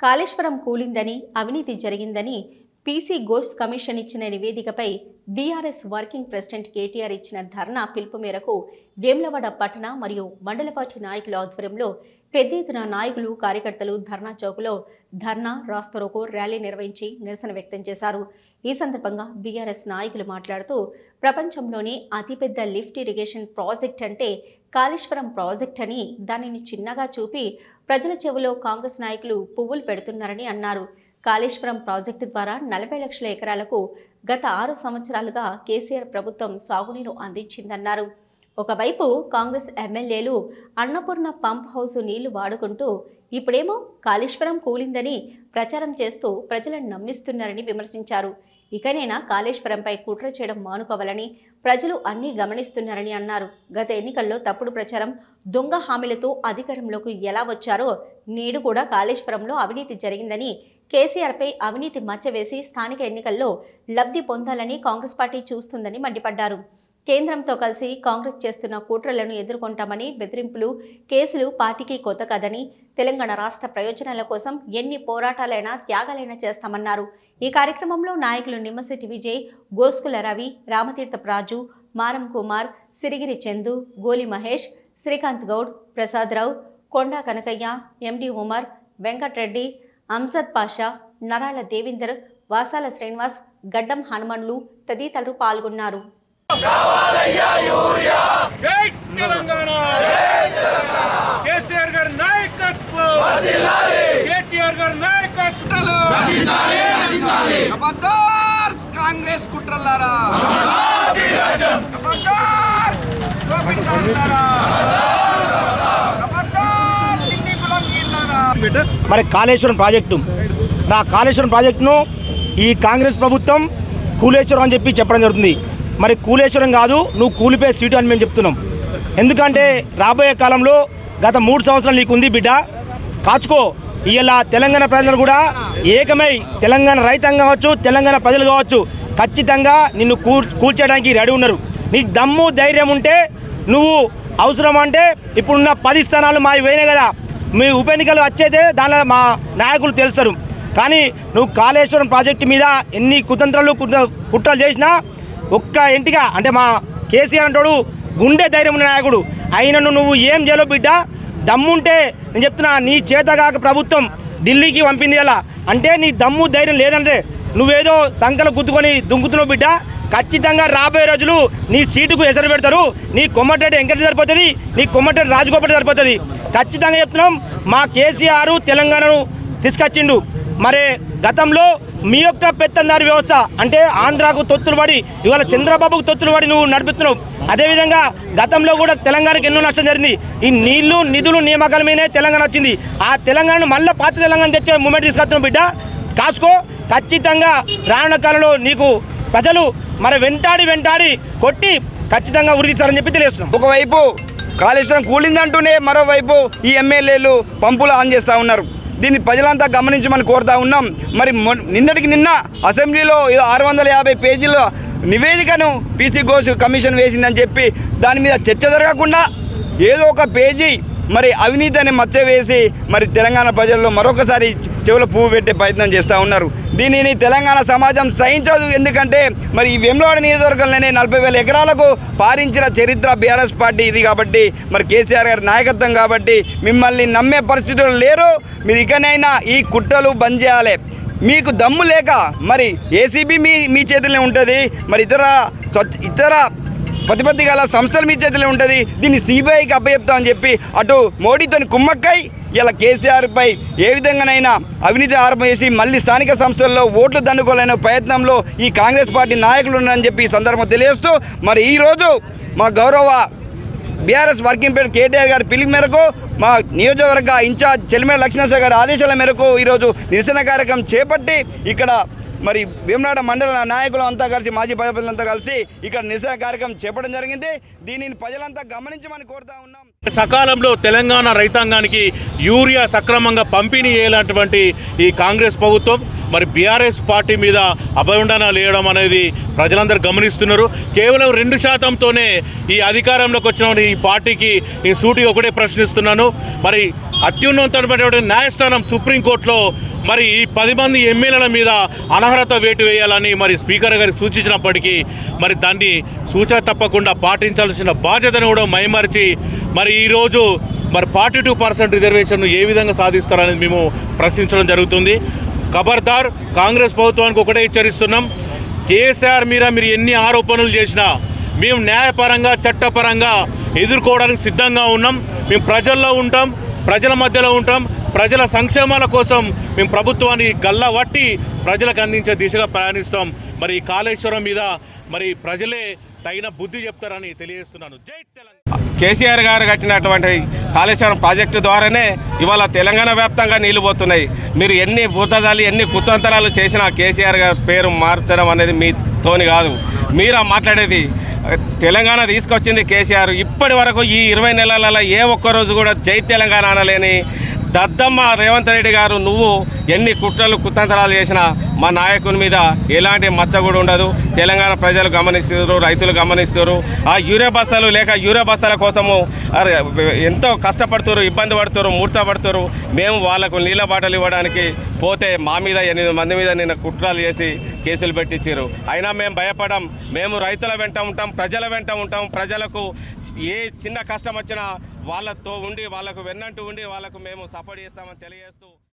కాళేశ్వరం కూలిందని అవినీతి జరిగిందని PC Ghosh commission ఇచ్చిన నివేదికపై బీఆర్ఎస్ వర్కింగ్ ప్రెసిడెంట్ కేటీఆర్ ఇచ్చిన ధర్నా పిలుపు మేరకు వేములవాడ పట్టణ మరియు మండల పార్టీ నాయకుల ఆధ్వర్యంలో పెద్ద ఎత్తున నాయకులు కార్యకర్తలు ధర్నా చౌక్లో ధర్నా రాస్తరోకో ర్యాలీ నిర్వహించి నిరసన వ్యక్తం చేశారు. ఈ సందర్భంగా బీఆర్ఎస్ నాయకులు మాట్లాడుతూ ప్రపంచంలోనే అతిపెద్ద లిఫ్ట్ ఇరిగేషన్ ప్రాజెక్ట్ అంటే కాళేశ్వరం ప్రాజెక్ట్ అని దానిని చిన్నగా చూపి ప్రజల చెవిలో కాంగ్రెస్ నాయకులు పువ్వులు పెడుతున్నారని అన్నారు. కాళేశ్వరం ప్రాజెక్టు ద్వారా నలభై లక్షల ఎకరాలకు గత ఆరు సంవత్సరాలుగా కేసీఆర్ ప్రభుత్వం సాగునీరు అందించిందన్నారు. ఒకవైపు కాంగ్రెస్ ఎమ్మెల్యేలు అన్నపూర్ణ పంప్ హౌస్ నీళ్ళు వాడుకుంటూ ఇప్పుడేమో కాళేశ్వరం కూలిందని ప్రచారం చేస్తూ ప్రజలను నమ్మిస్తున్నారని విమర్శించారు. ఇకనైనా కాళేశ్వరంపై కుట్ర చేయడం మానుకోవాలని ప్రజలు అన్నీ గమనిస్తున్నారని అన్నారు. గత ఎన్నికల్లో తప్పుడు ప్రచారం దొంగ హామీలతో అధికారంలోకి ఎలా వచ్చారో నేడు కూడా కాళేశ్వరంలో అవినీతి జరిగిందని కేసీఆర్పై అవినీతి మచ్చవేసి స్థానిక ఎన్నికల్లో లబ్ధి పొందాలని కాంగ్రెస్ పార్టీ చూస్తుందని మండిపడ్డారు. కేంద్రంతో కలిసి కాంగ్రెస్ చేస్తున్న కుట్రలను ఎదుర్కొంటామని బెదిరింపులు కేసులు పార్టీకి కొత్త కాదని తెలంగాణ రాష్ట్ర ప్రయోజనాల కోసం ఎన్ని పోరాటాలైనా త్యాగాలైనా చేస్తామన్నారు. ఈ కార్యక్రమంలో నాయకులు నిమ్మశెట్టి విజయ్ గోస్కుల రవి రామతీర్థ రాజు మారం కుమార్ సిరిగిరి చందు గోలి మహేష్ శ్రీకాంత్ గౌడ్ ప్రసాదరావు కొండా కనకయ్య ఎండి ఉమర్ వెంకట్రెడ్డి అంజద్ పాషా నరాల దేవీందర్ వాసాల శ్రీనివాస్ గడ్డం హనుమన్లు తదితరులు పాల్గొన్నారు. జై తెలంగాణ! కేసీఆర్ గారి నాయకత్వం! కేటీఆర్ గారి నాయకత్వం! ఖబర్దార్ కాంగ్రెస్ కుట్రలారా ఖబర్దార్ దోపిడీదారులారా ఖబర్దార్ ఢిల్లీ గులాంగీర్లారా మరి కాళేశ్వరం ప్రాజెక్టు. నా కాళేశ్వరం ప్రాజెక్టును ఈ కాంగ్రెస్ ప్రభుత్వం కూలేశ్వరం అని చెప్పి చెప్పడం జరుగుతుంది. మరి కూలేశ్వరం కాదు నువ్వు కూలిపోయే సీటు అని మేము చెప్తున్నాం. ఎందుకంటే రాబోయే కాలంలో గత మూడు సంవత్సరాలు నీకు ఉంది బిడ్డ. కాచుకో ఇలా తెలంగాణ ప్రజలు కూడా ఏకమై తెలంగాణ రైతాంగం కావచ్చు తెలంగాణ ప్రజలు కావచ్చు ఖచ్చితంగా నిన్ను కూల్చేయడానికి రెడీ ఉన్నారు. నీకు దమ్ము ధైర్యం ఉంటే నువ్వు అవసరం అంటే ఇప్పుడున్న పది స్థానాలు మావి పోయినాయి కదా. మీ ఉప ఎన్నికలు వచ్చేదే దానిలో మా నాయకులు తెలుస్తారు. కానీ నువ్వు కాళేశ్వరం ప్రాజెక్టు మీద ఎన్ని కుతంత్రాలు కుట్ర కుట్రలు చేసినా ఒక్క ఇంటిగా అంటే మా కేసీఆర్ అంటాడు గుండె ధైర్యం ఉన్న నాయకుడు. అయినను నువ్వు ఏం చేయలేవు బిడ్డ దమ్ముంటే నేను చెప్తున్నా నీ చేతగాక ప్రభుత్వం ఢిల్లీకి పంపింది అలా. అంటే నీ దమ్ము ధైర్యం లేదంటే నువ్వేదో సంకలు గుద్దుకొని దుంకుతున్నావు బిడ్డ. ఖచ్చితంగా రాబోయే రోజులు నీ సీటుకు ఎసరు పెడతారు. నీ కొమ్మటెడ్డి వెంకట సరిపోతుంది నీ కొమ్మటెడ్డి రాజగోపాల్ సరిపోతుంది. ఖచ్చితంగా చెప్తున్నాం మా కేసీఆర్ తెలంగాణను తీసుకొచ్చిండు. మరి గతంలో మీ యొక్క పెత్తందారి వ్యవస్థ అంటే ఆంధ్రాకు తొత్తులు పడి ఇవాళ చంద్రబాబుకు తొత్తులు పడి నువ్వు నడిపిస్తున్నావు. అదేవిధంగా గతంలో కూడా తెలంగాణకి ఎన్నో నష్టం జరిగింది. ఈ నీళ్ళు నిధులు నియామకాల మీదనే తెలంగాణ వచ్చింది. ఆ తెలంగాణను మళ్ళీ పాత తెలంగాణ తెచ్చే మూమెంట్ తీసుకొస్తున్నావు బిడ్డ. కాసుకో. ఖచ్చితంగా రానున్న కాలంలో నీకు ప్రజలు మరి వెంటాడి వెంటాడి కొట్టి ఖచ్చితంగా ఉరిదిస్తారని చెప్పి తెలియస్తున్నాం ఒకవైపు కాళేశ్వరం కూలిందంటూనే మరోవైపు ఈ ఎమ్మెల్యేలు పంపులు ఆన్ చేస్తూ ఉన్నారు. దీన్ని ప్రజలంతా గమనించమని కోరుతా ఉన్నాం. మరి నిన్నటికి నిన్న అసెంబ్లీలో ఏదో ఆరు వందల యాభై పేజీల నివేదికను పీసీ ఘోష్ కమిషన్ వేసిందని చెప్పి దాని మీద చర్చ జరగకుండా ఏదో ఒక పేజీ మరి అవినీతి అనే మచ్చ వేసి మరి తెలంగాణ ప్రజల్లో మరొకసారి చెవుల పువ్వు పెట్టే ప్రయత్నం చేస్తూ ఉన్నారు. దీనిని తెలంగాణ సమాజం సహించదు. ఎందుకంటే మరి ఈ వెమ్లవాడ నియోజకవర్గంలోనే నలభై వేల ఎకరాలకు పారించిన చరిత్ర బీఆర్ఎస్ పార్టీ ఇది కాబట్టి మరి కేసీఆర్ గారి నాయకత్వం కాబట్టి మిమ్మల్ని నమ్మే పరిస్థితులు లేరు. మీరు ఇకనైనా ఈ కుట్రలు బంద్ చేయాలి. మీకు దమ్ము లేక మరి ఏసీబీ మీ మీ చేతిలో ఉంటుంది. మరి ఇతర ఇతర ప్రతిపత్తి గల సంస్థలు మీ చేతిలో ఉంటుంది. దీన్ని సిబిఐకి అప్పచెప్తామని చెప్పి అటు మోడీతోని కుమ్మక్కై ఇలా కేసీఆర్పై ఏ విధంగానైనా అవినీతి ఆరోపణ చేసి మళ్ళీ స్థానిక సంస్థల్లో ఓట్లు దండుకోలేని ప్రయత్నంలో ఈ కాంగ్రెస్ పార్టీ నాయకులు ఉన్నారని చెప్పి ఈ సందర్భం తెలియజేస్తూ మరి ఈరోజు మా గౌరవ బీఆర్ఎస్ వర్కింగ్ పేరు కేటీఆర్ గారి పిలుపు మేరకు మా నియోజకవర్గ ఇన్ఛార్జ్ చెల్లిమేడ లక్ష్మణేశ్వర గారి ఆదేశాల మేరకు ఈరోజు నిరసన కార్యక్రమం చేపట్టి ఇక్కడ మరి భీమనాడ మండల నాయకులు అంతా కలిసి మాజీ ప్రజలంతా కలిసి ఇక్కడ నిరసన కార్యక్రమం చేపడం జరిగింది. దీనిని ప్రజలంతా గమనించమని కోరుతా ఉన్నాం. సకాలంలో తెలంగాణ రైతాంగానికి యూరియా సక్రమంగా పంపిణీ చేయాలన్నటువంటి ఈ కాంగ్రెస్ ప్రభుత్వం మరి బీఆర్ఎస్ పార్టీ మీద అభయండనాలు వేయడం అనేది ప్రజలందరూ గమనిస్తున్నారు. కేవలం రెండు శాతంతోనే ఈ అధికారంలోకి వచ్చిన ఈ పార్టీకి ఈ సూటిగా ఒకటే ప్రశ్నిస్తున్నాను. మరి అత్యున్నతమైనటువంటి న్యాయస్థానం సుప్రీంకోర్టులో మరి ఈ పది మంది ఎమ్మెల్యేల మీద అనర్హత వేటు వేయాలని మరి స్పీకర్ గారికి సూచించినప్పటికీ మరి దాన్ని సూచన తప్పకుండా పాటించాల్సిన బాధ్యతను కూడా మైమరిచి మరి ఈరోజు మరి ఫార్టీ టూ పర్సెంట్ రిజర్వేషన్ను ఏ విధంగా సాధిస్తారనేది మేము ప్రశ్నించడం జరుగుతుంది. ఖబర్దార్ కాంగ్రెస్ ప్రభుత్వానికి ఒకటే హెచ్చరిస్తున్నాం. కేసీఆర్ మీద మీరు ఎన్ని ఆరోపణలు చేసినా మేము న్యాయపరంగా చట్టపరంగా ఎదుర్కోవడానికి సిద్ధంగా ఉన్నాం. మేము ప్రజల్లో ఉంటాం ప్రజల మధ్యలో ఉంటాం. ప్రజల సంక్షేమాల కోసం మేము ప్రభుత్వాన్ని గల్లవట్టి ప్రజలకు అందించే దిశగా ప్రయాణిస్తాం. మరి కాళేశ్వరం మీద మరి ప్రజలే తగిన బుద్ధి చెప్తారని తెలియజేస్తున్నాను. జై తెలంగాణ. కేసీఆర్ గారు కట్టినటువంటి కాళేశ్వరం ప్రాజెక్టు ద్వారానే ఇవాళ తెలంగాణ వ్యాప్తంగా నీళ్ళు పోతున్నాయి. మీరు ఎన్ని భూతజాలు ఎన్ని కుతంత్రాలు చేసినా కేసీఆర్ గారి పేరు మార్చడం అనేది మీతోని కాదు. మీరా మాట్లాడేది తెలంగాణ తీసుకొచ్చింది కేసీఆర్. ఇప్పటి వరకు ఈ ఇరవై నెలలలో ఏ ఒక్క రోజు కూడా జై తెలంగాణ అనలేని దద్దమ్మ రేవంత్ రెడ్డి గారు నువ్వు ఎన్ని కుట్రలు కుతంత్రాలు చేసినా మా నాయకుని మీద ఎలాంటి మచ్చ కూడా ఉండదు. తెలంగాణ ప్రజలు గమనిస్తారు రైతులు గమనిస్తారు ఆ యూరియా బస్తాలు లేక యూరియా బస్తాల కోసము ఎంతో కష్టపడుతారు ఇబ్బంది పడుతారు మూర్చబడుతారు మేము వాళ్ళకు నీళ్ళ బాటలు ఇవ్వడానికి పోతే మా మీద ఎనిమిది మంది మీద నిన్న కుట్రాలు చేసి కేసులు పెట్టించారు అయినా మేము భయపడం మేము రైతుల వెంట ఉంటాం ప్రజల వెంట ఉంటాం. ప్రజలకు ఏ చిన్న కష్టం వచ్చినా వాళ్ళతో ఉండి వాళ్ళకు వెన్నంటూ ఉండి వాళ్ళకు మేము సపోర్ట్ చేస్తామని తెలియజేస్తూ